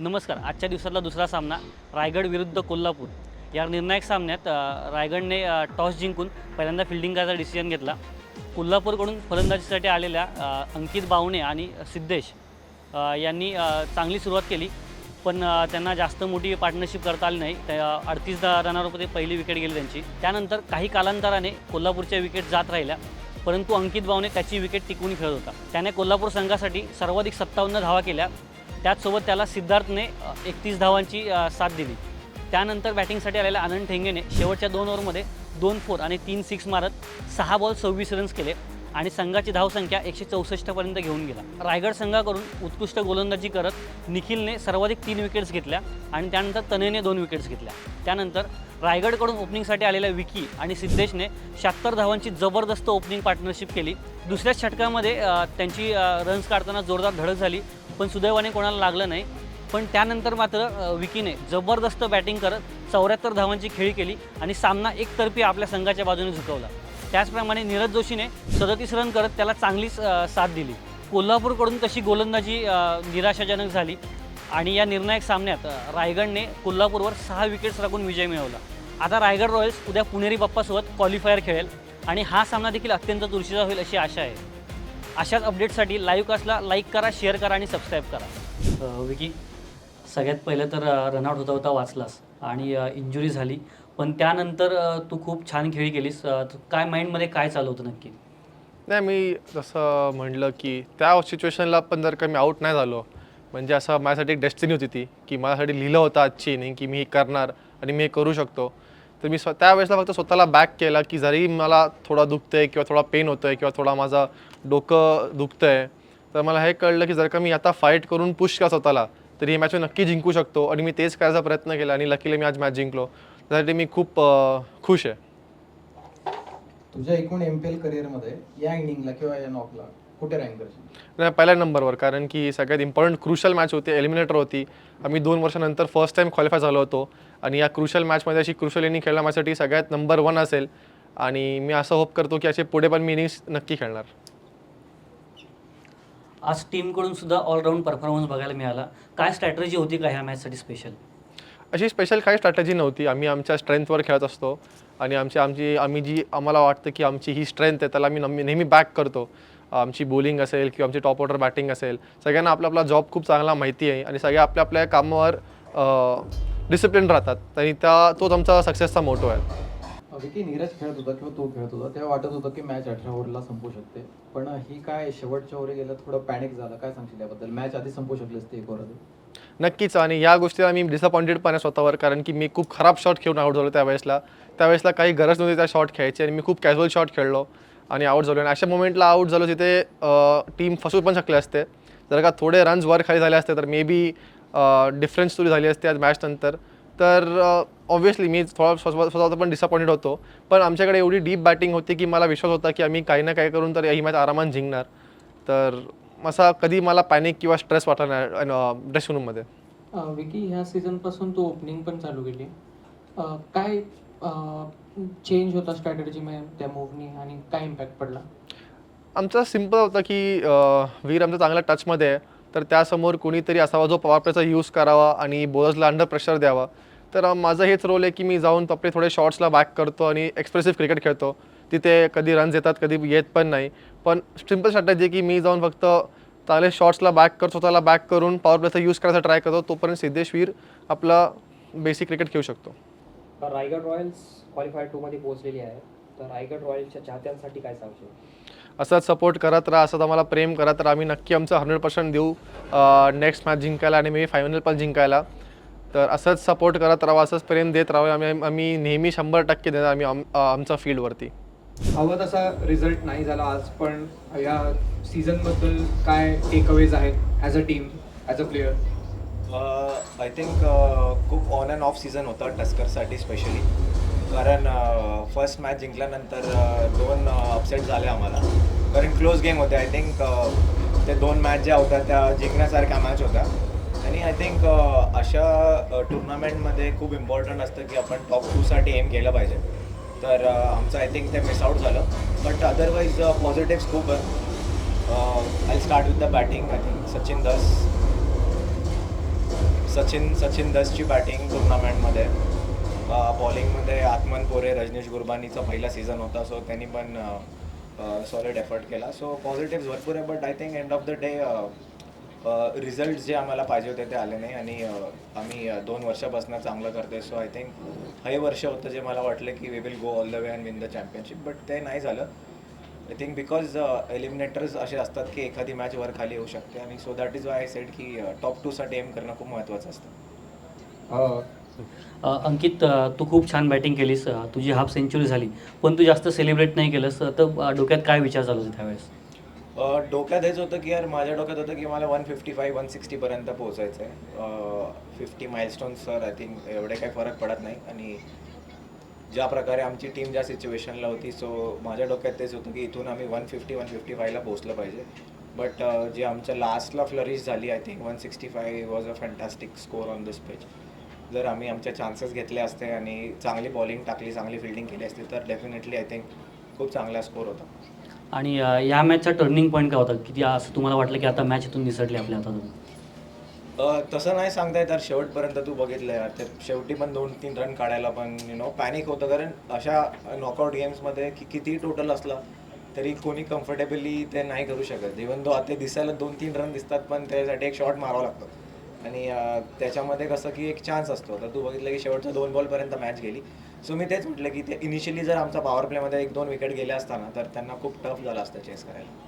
नमस्कार आजच्या दिवसातला दुसरा सामना रायगड विरुद्ध कोल्हापूर. या निर्णायक सामन्यात रायगडने टॉस जिंकून पहिल्यांदा फिल्डिंग करायचा डिसिजन घेतला. कोल्हापूरकडून फलंदाजीसाठी आलेल्या अंकित बावणे आणि सिद्धेश यांनी चांगली सुरुवात केली पण त्यांना जास्त मोठी पार्टनरशिप करता आली नाही. त्या अडतीस रनावर पहिली विकेट गेली त्यांची. त्यानंतर काही कालांतराने कोल्हापूरच्या विकेट जात राहिल्या परंतु अंकित बावने त्याची विकेट टिकवून खेळत होता. त्याने कोल्हापूर संघासाठी सर्वाधिक सत्तावन्न धावा केल्या त्याचसोबत त्याला सिद्धार्थने एकतीस धावांची साथ दिली. त्यानंतर बॅटिंगसाठी आलेल्या आनंद ठेंगेने शेवटच्या दोन ओव्हरमध्ये दोन फोर आणि तीन सिक्स मारत सहा बॉल सव्वीस रन्स केले आणि संघाची धावसंख्या एकशे चौसष्टपर्यंत घेऊन गेला. रायगड संघाकडून उत्कृष्ट गोलंदाजी करत निखिलने सर्वाधिक तीन विकेट्स घेतल्या आणि त्यानंतर तनेने दोन विकेट्स घेतल्या. त्यानंतर रायगडकडून ओपनिंगसाठी आलेल्या विकी आणि सिद्धेशने शहात्तर धावांची जबरदस्त ओपनिंग पार्टनरशिप केली. दुसऱ्याच षटकामध्ये त्यांची रन्स काढताना जोरदार धडक झाली. पण सुदैवाने कोणाला लागलं नाही. पण त्यानंतर मात्र विकीने जबरदस्त बॅटिंग करत चौऱ्याहत्तर धावांची खेळी केली आणि सामना एकतर्फी आपल्या संघाच्या बाजूने झुकवला. त्याचप्रमाणे नीरज जोशीने सदतीस रन करत त्याला चांगलीच साथ दिली. कोल्हापूरकडून तशी गोलंदाजी निराशाजनक झाली आणि या निर्णायक सामन्यात रायगडने कोल्हापूरवर सहा विकेट्स राखून विजय मिळवला. आता रायगड रॉयल्स उद्या पुणेरी बाप्पासोबत क्वालिफायर खेळेल आणि हा सामना देखील अत्यंत तुळशीचा होईल अशी आशा आहे. अशाच अपडेटसाठी लाईव्ह कास्टला लाईक करा शेअर करा आणि सबस्क्राईब करा. विकी सगळ्यात पहिलं तर रनआउट होता होता वाचलास आणि इंजुरी झाली. पण त्यानंतर तू खूप छान खेळी केलीस. काय माइंडमध्ये काय चालू होतं नक्की? नाही मी जसं म्हटलं की त्या सिच्युएशनला पण जर का मी आऊट नाही झालो म्हणजे असं माझ्यासाठी एक डेस्टिनी होती ती की माझ्यासाठी लिहिलं होतं आजची नाही की मी हे करणार आणि मी हे करू शकतो. तर मी स्व त्यावेळेसला फक्त स्वतःला बॅक केला की जरी मला थोडा दुखतंय किंवा थोडा पेन होतोय किंवा थोडा माझा डोकं दुखतंय तर मला हे कळलं की जर का मी आता फाईट करून पुश का स्वतःला तर ही मॅच मी नक्की जिंकू शकतो. आणि मी तेच करायचा प्रयत्न केला आणि लकीली मी आज मॅच जिंकलो. त्यासाठी मी खूप खुश आहे. तुझ्या एकूण एम पी एल करिअरमध्ये या इनिंगला किंवा या नॉकला कुठे रँक नाही पहिल्या नंबरवर कारण की सगळ्यात इम्पॉर्टंट क्रुशल मॅच होती एलिमिनेटर होती. आम्ही दोन वर्षानंतर फर्स्ट टाइम क्वालिफाय झालो होतो. आणि या क्रुशल मॅचमध्ये अशी क्रुशल इनिंग खेळणं माझ्यासाठी सगळ्यात नंबर वन असेल. आणि मी असं होप करतो की असे पुढे पण मी इनिंग्स नक्की खेळणार. आज टीमकडून सुद्धा ऑलराऊंड परफॉर्मन्स बघायला मिळाला. काय स्ट्रॅटेजी होती का ह्या मॅचसाठी स्पेशल अशी स्पेशल काही स्ट्रॅटेजी नव्हती. आम्ही आमच्या स्ट्रेंथवर खेळत असतो. आणि आमची आमची आम्ही जी आम्हाला वाटतं की आमची ही स्ट्रेंथ आहे त्याला आम्ही नेहमी बॅक करतो. आमची बॉलिंग असेल किंवा आमची टॉप ऑर्डर बॅटिंग असेल सगळ्यांना आपला आपला जॉब खूप चांगला माहिती आहे आणि सगळे आपल्या आपल्या कामावर डिसिप्लिन राहतात. आणि त्या तोच आमचा सक्सेसचा मोटो आहे. विकी नीरज खेळत होता किंवा तो खेळत होता तेव्हा वाटत होतं की मॅच अठरा ओव्हरला संपू शकते. पण ही काय शेवटच्या ओव्हर गेलं थोडं पॅनिक झालं. काय सांगशील याबद्दल? मॅच आधी संपू शकली असते एक ओव्हर नक्कीच. आणि या गोष्टीला मी डिसअपॉइंटेड पण आहे स्वतःवर कारण की मी खूप खराब शॉट खेळून आऊट झालो त्यावेळेसला. त्यावेळेसला काही गरज नव्हती त्या शॉट खेळायची आणि मी खूप कॅज्युअल शॉट खेळलो. आणि आऊट झालो आणि अशा मोमेंटला आऊट झालो तिथे टीम फसू पण शकले असते. जर का थोडे रन्स वर खाली झाले असते तर मे बी डिफरन्स सुरू झाली असते आज मॅचनंतर तर ऑब्व्हियसली मी थोडा स्वतः पण डिसअपॉइंटेड होतो. पण आमच्याकडे एवढी डीप बॅटिंग होती की मला विश्वास होता की आम्ही काही ना काही करून तर ही मॅच आरामात जिंकणार. तर असा कधी मला पॅनिक किंवा स्ट्रेस वाटला नाही ड्रेसिंग रूममध्ये विकी ह्या सीझनपासून तू ओपनिंग पण चालू केली. काय चेंज होता स्ट्रॅटेजी त्या मूव्हनी आणि काय इम्पॅक्ट पडला? आमचा सिंपल होता की वीर आमचा चांगल्या टचमध्ये आहे. तर त्यासमोर कोणीतरी असावा जो पॉवर प्लेचा यूज करावा आणि बॉलर्सला अंडर प्रेशर द्यावा. तर माझं हेच रोल आहे की मी जाऊन आपले थोडे शॉट्सला बॅक करतो आणि एक्सप्रेसिव्ह क्रिकेट खेळतो. तिथे कधी रन्स येतात कधी येत पण नाही. पण सिंपल स्ट्रॅटेजी की मी जाऊन फक्त चांगले शॉट्सला बॅक करतो स्वतःला बॅक करून पॉवर प्लेचा यूज करायचा ट्राय करतो. तोपर्यंत सिद्धेश वीर आपला बेसिक क्रिकेट खेळू शकतो. रायगड रॉयल्स क्वालिफायर टूमध्ये पोहोचलेली आहे. तर रायगड रॉयल्सच्या चाहत्यांसाठी काय सांगशील? असंच सपोर्ट करत राहा असंच आम्हाला प्रेम करत राहा. आम्ही नक्की आमचं हंड्रेड पर्सेंट देऊ. नेक्स्ट मॅच जिंकायला आणि मे फायनल पण जिंकायला. तर असंच सपोर्ट करत राहा असंच प्रेम देत राहावं आम्ही आम्ही नेहमी शंभर टक्के देणार आम्ही आम- आमच्या फील्डवरती हवा तसा रिझल्ट नाही झाला आज पण या सीझनबद्दल काय टेकअवेज आहेत as a team as a player I think खूप ऑन अँड ऑफ सीझन होता टस्करसाठी स्पेशली कारण फर्स्ट मॅच जिंकल्यानंतर दोन अपसेट झाले आम्हाला. कारण क्लोज गेम होते. आय थिंक ते दोन मॅच ज्या होत्या त्या जिंकण्यासारख्या मॅच होत्या. आणि आय थिंक अशा टुर्नामेंटमध्ये खूप इम्पॉर्टंट असतं की आपण टॉप टूसाठी एम केलं पाहिजे. तर आमचं आय थिंक ते मिस आउट झालं. बट अदरवाईज पॉझिटिव्ह खूप आहे I start with the batting I think Sachin Das Sachin Sachin दसची batting टुर्नामेंटमध्ये बॉलिंगमध्ये आत्मन पोरे रजनीश गुरबानीचा पहिला सीझन होता सो त्यांनी पण सॉलिड एफर्ट केला. सो पॉझिटिव्ह भरपूर आहे but I think end of the day result जे आम्हाला पाहिजे होते ते आले नाही. आणि आम्ही दोन वर्षापासून चांगलं करतोय. सो आय थिंक हे वर्ष होतं जे मला वाटलं की we will go all the way and win the championship but ते नाही झालं. आय थिंक बिकॉज एलिमिनेटर्स असे असतात की एखादी मॅच वर खाली येऊ शकते आणि so that is why I said की टॉप टूसाठी एम करणं खूप महत्त्वाचं असतं. अं, अ, अंकित तू खूप छान बॅटिंग केलीस. तुझी हाफ सेंचुरी झाली. पण तू जास्त सेलिब्रेट नाही केलंस. तर डोक्यात काय विचार चालू होते त्यावेळेस? अ, डोक्यात हेच होतं की यार माझ्या डोक्यात होतं की मला वन फिफ्टी फाय वन सिक्स्टीपर्यंत पोहोचायचं आहे fifty milestones sir I think एवढे काही फरक पडत नाही. आणि ज्या प्रकारे आमची टीम ज्या सिच्युएशनला होती सो माझ्या डोक्यात तेच होतं की इथून आम्ही वन फिफ्टी वन फिफ्टी फायला पोहोचलं पाहिजे. बट uh, जे आमच्या लास्टला फ्लरिश झाली I think one sixty five was a fantastic score on this page जर आम्ही आमच्या चान्सेस घेतले असते आणि चांगली बॉलिंग टाकली चांगली फिल्डिंग केली असती तर डेफिनेटली आय थिंक खूप चांगला स्कोर होता. आणि uh, या मॅचचा टर्निंग पॉईंट काय होता? किती असं तुम्हाला वाटलं की आता मॅच इथून निसटली आपल्या हातातून? तसं नाही सांगता येत शेवटपर्यंत तू बघितलं यार. ते शेवटी पण दोन तीन रन काढायला पण यु नो पॅनिक होतं. कारण अशा नॉकआउट गेम्समध्ये की किती टोटल असला तरी कोणी कम्फर्टेबली ते नाही करू शकत. इवन दो आता दिसायला दोन तीन रन दिसतात पण त्यासाठी एक शॉट मारावा लागतो. आणि त्याच्यामध्ये कसं की एक चान्स असतो. तर तू बघितलं की शेवटच्या दोन बॉलपर्यंत मॅच गेली. सो मी तेच म्हटलं की ते इनिशियली जर आमचा पॉवर प्लेमध्ये एक दोन विकेट गेल्या असताना तर त्यांना खूप टफ झालं असतं चेस करायला.